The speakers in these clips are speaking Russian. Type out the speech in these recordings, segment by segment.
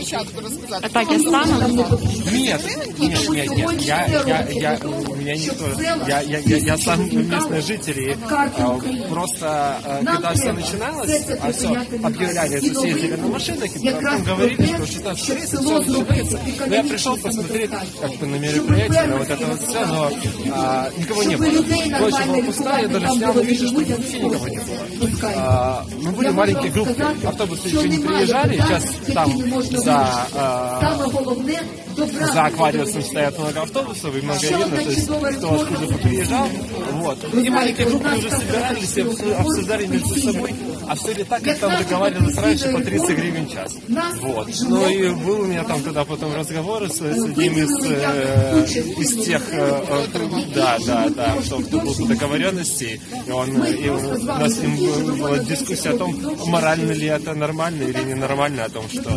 десятку рассказать. А так я стану? Нет, нет, нет, нет. Я, я, я, у меня никто, я, я, я, я сам местный житель, и а, просто а, когда все начиналось, а все объявляли, что съездили на машинах, и потом говорили, что 16.30 все начинается. Но я пришел посмотреть, как бы на мероприятие, на вот это вот все, но а, никого не было. Площадь была пустая, я даже снял и вижу, что вообще никого не было. А, мы были маленькие группы, автобусы еще не приезжали, сейчас там за, а, за аквариусом стоят много автобусов и много видно, то есть кто откуда приезжал. Вот. И маленькие группы уже собирались и обсу- обсуждали между собой, а все ли так, как там договаривались раньше по 30 гривен в час. Вот. Ну и был у меня там тогда потом разговор с, с одним из, э, из тех, э, э, да, да, да, кто, кто был по договоренности, и, он, и у нас с ним была дискуссия о том, морально ли это нормально или ненормально, о том, что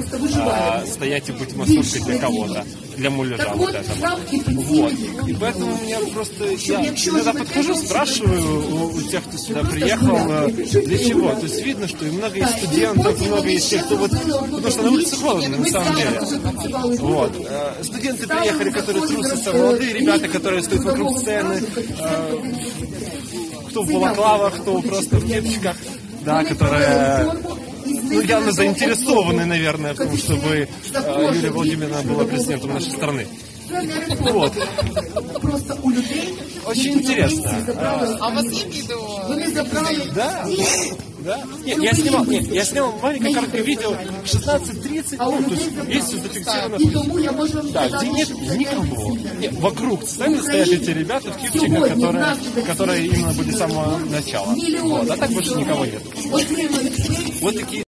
а, стоять и быть массовкой для кого-то, для муляжа вот этого. Вот. И поэтому у меня просто, я иногда подхожу, спрашиваю у, тех, кто сюда приехал, э, для чего. То есть видно, что и много есть студентов, много есть тех, кто вот, потому что на улице холодно, на самом деле. Вот. Э, Студенты приехали, которые трусятся, молодые ребята, которые стоят вокруг сцены, э, кто в балаклавах, кто просто в кепчиках, да, которые ну, явно заинтересованы, наверное, в том, чтобы э, Юлия Владимировна была президентом нашей страны. Вот. Очень интересно. А у вас есть видео? Да, да. Нет, я снимал, нет, я снял маленькое короткое видео 16.30, ну, то есть есть все зафиксировано. Да, где нет никого. Нет, вокруг сцены стоят эти ребята в кипчиках, которые, которые именно были с самого начала. Вот, а так больше никого нет. Вот такие